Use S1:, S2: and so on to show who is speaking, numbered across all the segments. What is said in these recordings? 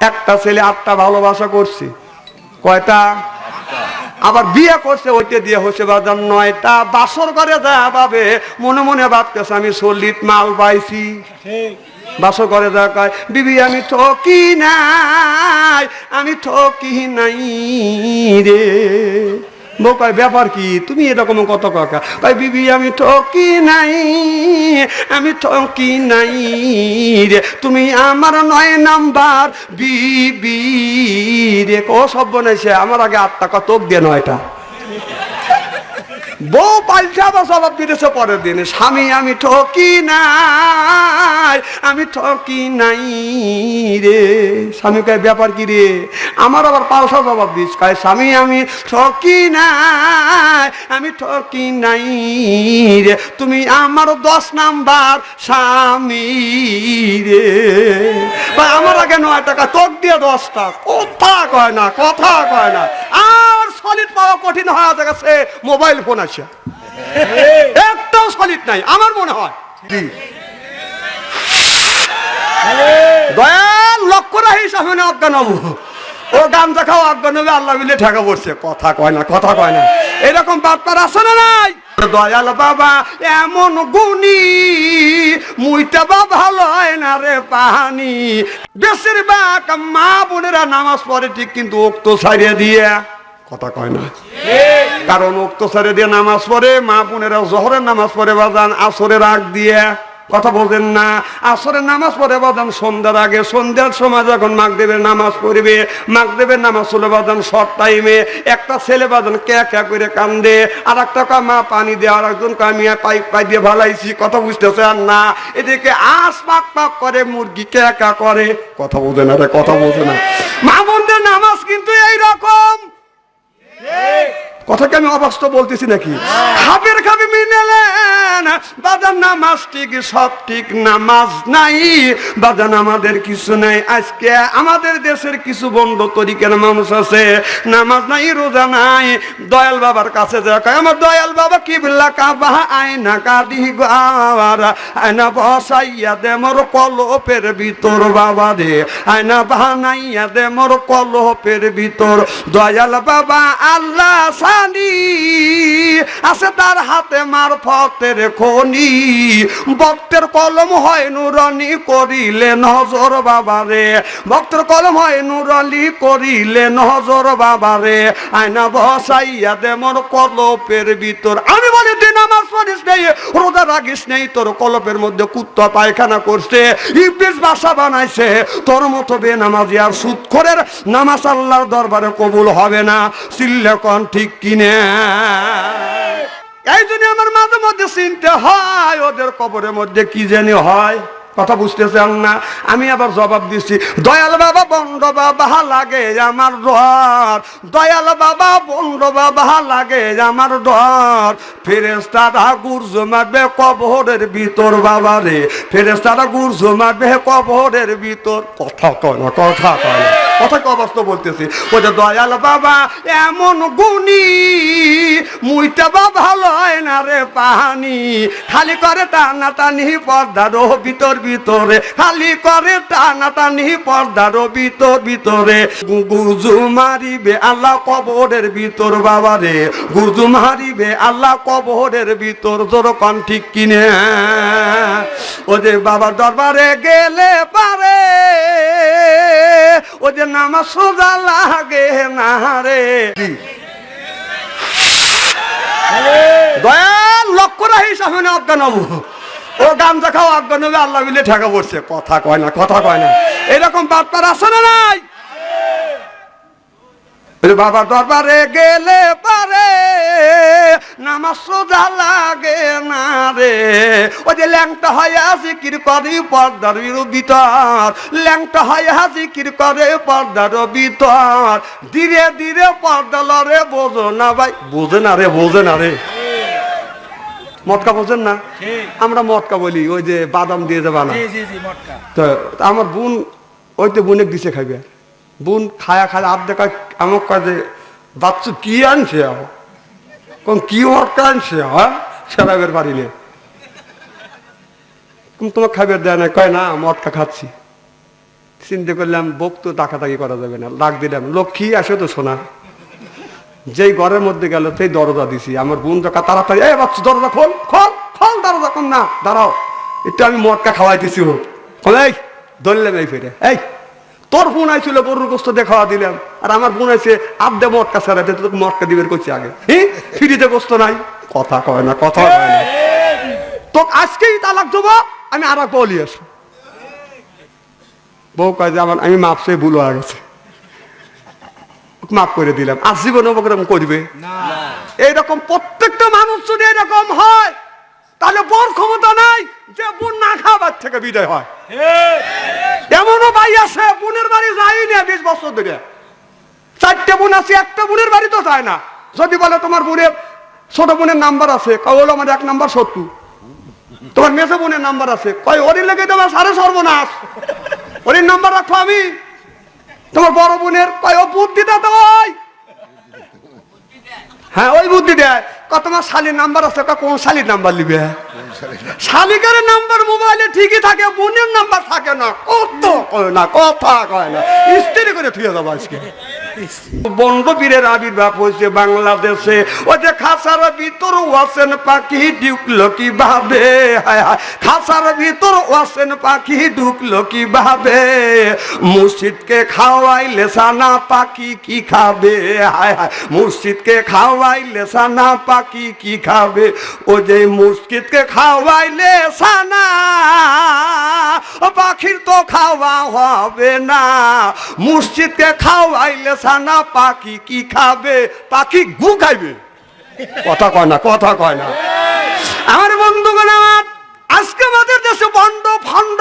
S1: একটা ছেলে আটটা ভালোবাসা করছে। কয়টা? আবার বিয়ে করছে, ওইটা দিয়ে হচ্ছে বাজার নয়টা। বাসর করে যা পাবে, মনে মনে ভাবতেছে, আমি সল্লিত মাল পাইছি। বাসর করে যা কয়, বিবি, আমি ঠকি নাই, আমি ঠকি নাই রে। বউ ব্যাপার কি? তুমি এরকম কত কাকা? কয়, বিবি, আমি ঠকি নাই, আমি ঠকি নাই রে। তুমি আমার নয় নাম্বার বিবি রে। ও সব বনাইছে, আমার আগে আত্মা কত দিয়ে নয়টা। বউ পাল্টে আবার জবাব দিতেছে পরের দিনে, স্বামী, আমি ঠকি নাই, আমি ঠকি নাই রে। স্বামী কয়, ব্যাপার কি রে? আমার আবার পাল্টা জবাব দিস। কয়, স্বামী, আমি ঠকি নাই, আমি ঠকি নাই রে। তুমি আমার দশ নাম্বার স্বামী রে। আমার আগে নয় টাকা তোক দিয়ে দশটা। কথা কয় না, কথা কয় না। আর সলিড পাওয়া কঠিন হয়ে গেছে মোবাইল ফোন আছে একটাও সলিড নাই আমার মনে হয়। দয়াল লক্ষ্য রাখিস আমি না অজ্ঞান হব ও গামজা খাও অজ্ঞান আল্লাহ মিলে ঠেকা পড়ছে। কথা কয় না কথা কয় না। এরকম বার্তার আছে না নাই? দয়াল বাবা এমন গুণী মুইটা বা ভালো হয় না রে পাহানি। বেশিরভাগ মা বোনেরা নামাজ পড়ে ঠিক কিন্তু উক্ত ছাড়িয়ে দিয়ে। কথা কয় না। কারণ উক্ত সারে দিয়ে নামাজ পড়ে, মা বোনেরা জহরের নামাজ পড়ে, বাজান আসরের আগ দিয়ে কথা বলবেন না। আসরের নামাজ পড়ে, বাজান সন্ধ্যার আগে, সন্ধ্যার সময় যখন মাগদেবের নামাজ পড়বে মাগদেবের নামাজ হলো বাজান শর্ট টাইমে। একটা ছেলে বাজান ক্যা ক্যা করে কান্দে আর একটা কা মা, পানি দিয়ে আর একজন কামিয়া পাইপ পাই দিয়ে ভালাইছি। কথা বুঝতেছে আর না। এদিকে আস পাক পাক করে, মুরগি ক্যা ক্যা করে। কথা বোঝে না রে, কথা বোঝে না। মা বোনদের নামাজ কিন্তু এই রকম কথাকে আমি অবাস্তব বলতেছি নাকি? খাবের মিনেলেন বাজান নামাজ ঠিক, সব ঠিক, নামাজ নাই। আমাদের কিছু নাই, আজকে আমাদের দেশের কিছু বন্ধ তরিকের মানুষ আছে, নামাজ নাই, রোজা নাই। দয়াল বাবার কাছে আমার দয়াল বাবা কি কাবা, আয়না গাওয়ার আয়না বসাইয়া দে মোর কলপের ভিতর বাবা রে আয়না বানাইয়া দে মোর কলপের ভিতর। দয়াল বাবা আল্লাহ সানি আছে তার হাতে মারফতের খনি। ভক্তের কলম হয় নুরনি করিলে নজর বাবা রে ভক্তের কলম হয় নুরনি করিলে নজর বাবা রে আয়না বসাইয়া দে মোর কলপের ভিতর। আমি বলি, তুই নামাজ পড়িস নেই, রোজা রাখিস নেই, তোর কলপের মধ্যে কুত্তা পায়খানা করছে, ইবলিস বাসা বানাইছে। তোর মতো বে নামাজি আর সুদ করের নামাজ আল্লাহর দরবারে কবুল হবে না। সিল্লেকন ঠিক কিনে। এই জন্য আমার মাঝে মধ্যে চিনতে হয় ওদের কবরের মধ্যে কি জানি হয় কথা বুঝতেছেন না আমি আবার জবাব দিচ্ছি দয়াল বাবা বন্ড বাবা লাগে আমার ডর দয়াল বাবা বন্ড বাবা লাগে আমার ডর ফেরেস্তারা গুর্জ মারবে কবরের ভিতর বাবা রে ফেরেস্তারা গুর্জ মারবে কবরের ভিতর কথা কয় না কথা কয় না কথা অবস্থা বলতেছি ওই দয়াল বাবা এমন গুণী মুইটা বা ভালো হয় না রে পাহানি। খালি করে টানা টানি পর্দার ভিতর ভিতরে। খালি করে টানা টানি পর্দার ভিতর ভিতরে। গুজু মারিবে আল্লাহ কবরের ভিতর বাবা রে গুজু মারিবে আল্লাহ কবরের ভিতর। জোর কন ঠিক কিনে। ও যে বাবার দরবারে গেলে পারে। যে নামাজ সোজা লাগে না রে। দয়াল, লক্ষ্য রাখিস আমি অজ্ঞান ও গামজা খাও অজ্ঞান হবে, আল্লাহ মিলে ঠেকা পড়ছে। কথা কয় না, কথা কয় না। এরকম বার্তার আছে না নাই? বাবার বাবা দরবারে গেলে পারে, নামাজ সোজা লাগে না ওই যে ল্যাংটা হয় জিকির করে পর্দার ভিতর ল্যাংটা হয় জিকির করে পর্দার ভিতর ধীরে ধীরে পর্দা লরে বোঝো না ভাই। বোঝে না রে বোঝে না রে। মটকা বোঝেন না? আমরা মটকা বলি ওই যে বাদাম দিয়ে বানা তো আমার বোন ওই তো বোনে দিছে খাইবে। বোন খায়া খায় আপ দেখা আমার কাজে বাচ্চু কি আনছে কোন কি মটকা আনছে হ্যাঁ? সেরাবের বাড়ি নিয়ে তোমার খাইবে দেয় না কয় না মটকা খাচ্ছি। চিন্তা করলাম বক তো তাকাতাকি করা যাবে না। ডাক দিলাম লক্ষ্মী আসে তো শোনা যেই ঘরের মধ্যে গেল সেই দরজা দিছি। আমার বোন টাকা তাড়াতাড়ি এই বাচ্চা দরজা খোল খোল খোল দরজা কোন না দাঁড়াও। একটু আমি মটকা খাওয়াইতেছি হোক। এই ধরলাম এই ফেরে। এই তোর বোন আইছিল গরুর গোস্ত দিয়ে খাওয়া দিলাম। আর আমার বোন আছে আবদে মটকা ছাড়াতে তোকে মটকা দিবের করছি আগে। হি? ফ্রিতে গোস্ত নাই? কথা কয় না কথা কয় না। তো আজকেই তালাক দেবো। আমি আর এক বলি আসব বউ কয় যে আমার আমি মাপসে ভুল হয়ে গেছে। মাফ করে দিলাম। আর জীবনে ওরকম করবে? এইরকম প্রত্যেকটা মানুষ যদি এরকম হয় তাহলে বর ক্ষমতা নাই যে বোন না খাবার থেকে বিদায় হয়। এমনও ভাই আছে বোনের বাড়ি যাই না বিশ বছর ধরে। চারটে বোন আছে একটা বোনের বাড়ি তো যায় না। যদি বলে তোমার বোনের ছোট বোনের নাম্বার আছে কয় হলো আমার এক নাম্বার সত্তু তোমার মেসো বোনের নাম্বার আছে। কয়, ওরই লেগে তোমার সাড়ে সর্বনাশ। ওরই নাম্বার রাখো আমি। তোমার বড় বোনের কয়, ও বুদ্ধি দাদা ওই। হ্যাঁ ওই বুদ্ধি দেয়। কত তোমার শালির নাম্বার আছে। কোন শালির নাম্বার লিবে? শালিকার নাম্বার মোবাইলে ঠিকই থাকে, বোনের নাম্বার থাকে না। কত কয় না, কথা কয় না। স্ত্রী করে থুয়ে যাব আজকে। বঙ্গবীরের আবির্ভাব হয়েছে বাংলাদেশে। ও যে খাসার ভিতর ওয়াসেন পাখি, ঢুকলো কি ভাবে খাসার ভিতর ওয়াসেন পাখি, ঢুকলো কি ভাবে মুর্শিদকে খাওয়াইলে সানা পাখি কি খাবে? মুর্শিদকে খাওয়াইলে সানা পাখি কি খাবে? ও যে মুর্শিদকে খাওয়াইলে সানা পাখির তো খাওয়া হবে না। মুর্শিদকে খাওয়াইলে সানা পাখি কি খাবে? পাখি গু খাইবে। কথা কয় না, কথা কয় না। আমার বন্ধুগণ, আমার আজকে আমাদের দেশে বন্ড ফন্ড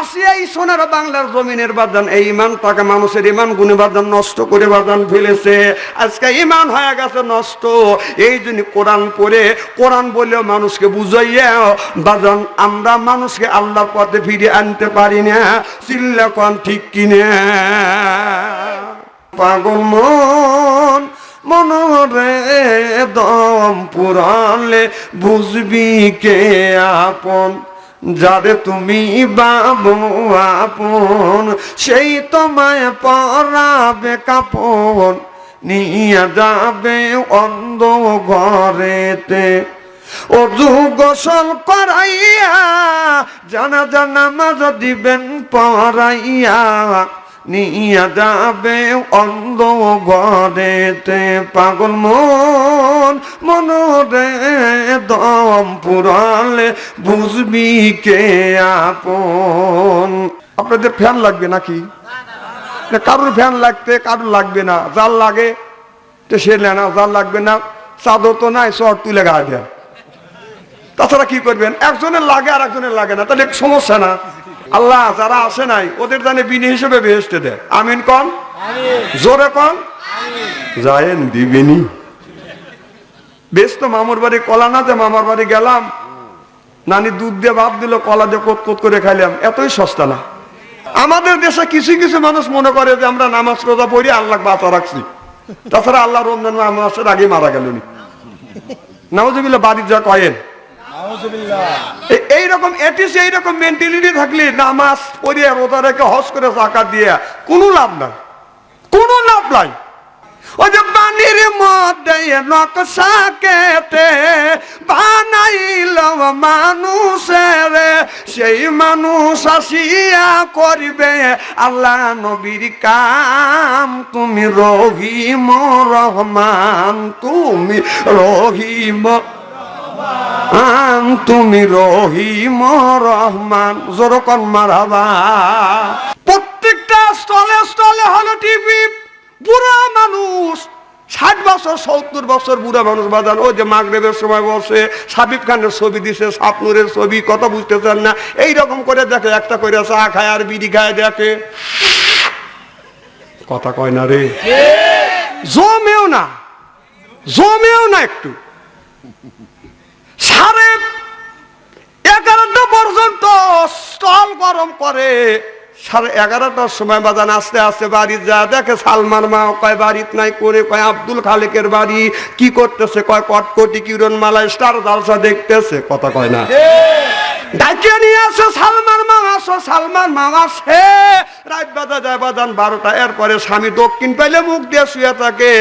S1: আসিয়া এই সোনার বাংলার জমিনের বাদান, এই ইমান তাকে মানুষের ইমান গুণে বাদান নষ্ট করে বাদান ফেলেছে। আজকে ইমান হয়ে গেছে নষ্ট। এই জন্য কোরআন পড়ে, কোরআন বলেও মানুষকে বুঝাইয়া বাদান আমরা মানুষকে আল্লাহর পথে ফিরে আনতে পারি না। চিল্লা কন ঠিক কিনে? পাগল মন মনরে দম পুরালে বুঝবি কে আপন? যারে তুমি বাবু আপন, সেই তোমায় পরাবে কাপন। নিয়ে যাবে অন্ধ ঘরেতে। অজু গোসল করাইয়া জানা জানা মাজ দিবেন পড়াইয়া নিয়া যাবে অন্ধ পাগল মন, মনরে দম পুরালে বুঝবি কে আপন। আপনাদের ফ্যান লাগবে নাকি? কারোর ফ্যান লাগতে কারোর লাগবে না? যার লাগে, তো সে নেয় না যার লাগবে না, চাদর তো নাই, শর্ট তুলে গায়ে দেয় তাছাড়া কি করবেন? একজনের লাগে আর একজনের লাগে না, তাহলে সমস্যা না। আল্লাহ যারা আসে নাই ওদের জানে বিনি হিসেবে বেহেস্তে দেয়। আমিন কন? জোরে কন? যায়েন দিবেনি। বেশ তো মামুর বাড়ি কলা না যে মামার বাড়ি গেলাম। নানি দুধ দিয়ে ভাত দিল কলা দিয়ে কোত কোত করে খাইলাম। এতই সস্তা না। আমাদের দেশে কিছু কিছু মানুষ মনে করে যে আমরা নামাজ রোজা পড়ি আল্লাহ বাঁচা রাখছি। তাছাড়া আল্লাহ রমজান মাসের আগে মারা গেল নামাজবিল্লা বাড়ির যা কয়েন। এইরকম এটিস এইরকম মেন্টালিটি থাকলে নামাজ পড়িয়া রোজা রেখে হজ করে জাকাত দিয়ে কোনো লাভ নাই। কোনো লাভ নাই। ওই যে পানির মধ্যে নকশা কেটে বানাইল মানুষের, সেই মানুষ আসিয়া করবে, আল্লাহ নবীর কাম তুমি রহিম রহমান, তুমি রহিম তুমি রহিম রহমান জোরকন মারাবা প্রত্যেকটা স্থলে স্থলে হলো টিভি বুড়া মানুষ ষাট বছর সত্তর বছর বুড়া মানুষ বাজান। ওই যে মাগরেবের সময় বসে সাবিব খানের ছবি দিছে সাপনুরের ছবি কথা বুঝতেছেন না। এইরকম করে দেখে একটা করে চা খায় আর বিড়ি খায় দেখে। কথা কয় না রে। জমেও না জমেও না একটু। সাড়ে এগারোটা পর্যন্ত স্টল গরম করে। সাড়ে এগারোটার সময় বাজান আস্তে আস্তে বাড়ি যা দেখে সালমান মা কয় বাড়িত নাই করে? কয় আব্দুল খালেকের বাড়ি। কি করতেছে? কয় কটকটি কিরণ মালা স্টার জালসা দেখতেছে। কথা কয় না। ডাকিয়ে নিয়ে আসো সালমান মামাস সালমান মামাস হে রাত বাজা যায়, বাজান বারোটা, এরপরে স্বামী দক্ষিণ পাইলে মুখ দিয়ে শুয়ে থাকে,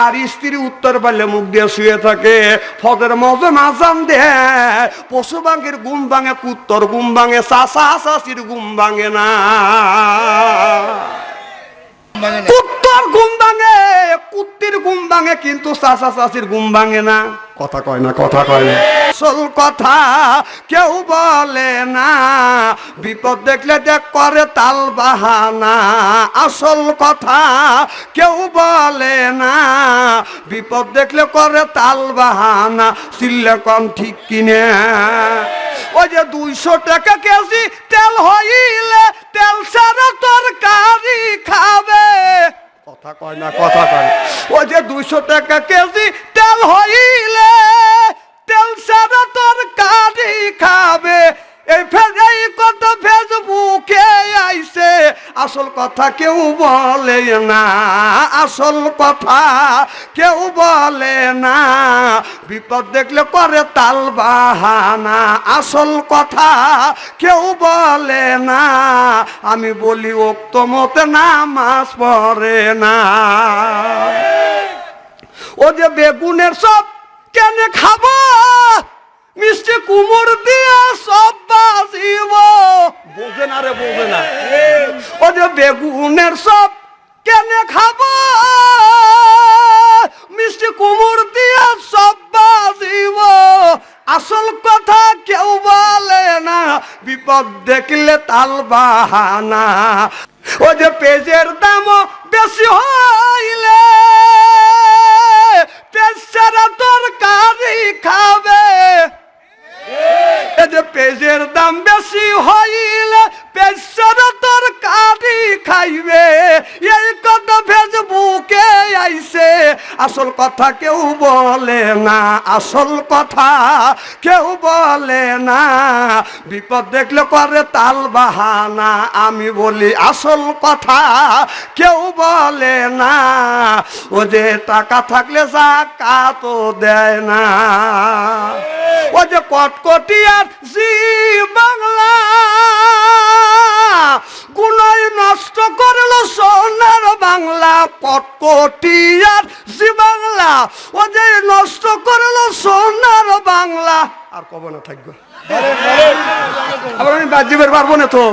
S1: আর স্ত্রী উত্তর পাইলে মুখ দিয়ে শুয়ে থাকে। ফদের মজে মাজান দে পশু বাঙ্গের গুম ভাঙে, কুত্তর গুম ভাঙে চাষা চাষির গুম ভাঙে না। কুত্তর ঘুম ভাঙে, কুত্তির ঘুম ভাঙে, কিন্তু চাষা চাষির গুম ভাঙে না। কথা কয় না, কথা কয় না। আসল কথা কেউ বলে না। বিপদ দেখলে দেখ করে তাল বাহানা। আসল কথা কেউ বলে না। বিপদ দেখলে করে তাল বাহানা। চিল্লে ঠিক কিনে। ওই যে দুইশো টাকা কেজি তেল হইলে তেল সারা তরকারি খাবে। কথা কয় না, কথা কয় ওই যে দুইশো টাকা কেজি কথা কেউ বলে না, আসল কথা কেউ বলে না। বিপদ দেখলে করে তাল বাহানা, আসল কথা কেউ বলে না। আমি বলি ওক্ত মতে নামাজ পড়ে না। ও যে বেগুনের সব কেন খাব? মিষ্টি কুমোর দিয়ে সব বাজিব। বোঝে না রে বোঝে না ও যে বেগুনের সব কেন খাব? মিষ্টি কুমোর দিয়ে সব বাজিব। আসল কথা কেউ বলে না বিপদ দেখলে তাল বাহানা। ও যে পেজের কথা কেউ বলে না, আসল কথা কেউ বলে না। বিপদ দেখলে করে তাল বাহানা, আমি বলি আসল কথা কেউ বলে না। ও যে টাকা থাকলে জাকাত দেয় না। ও যে কটকটিয়ার জি বাংলা গুনাই নষ্ট করল সোনার বাংলা পটকটিয়ার জি বাংলা। ও যে নষ্ট করল সোনার বাংলা। আর কবে না থাকবে। আবার আমি বাজিবের পারব না তো।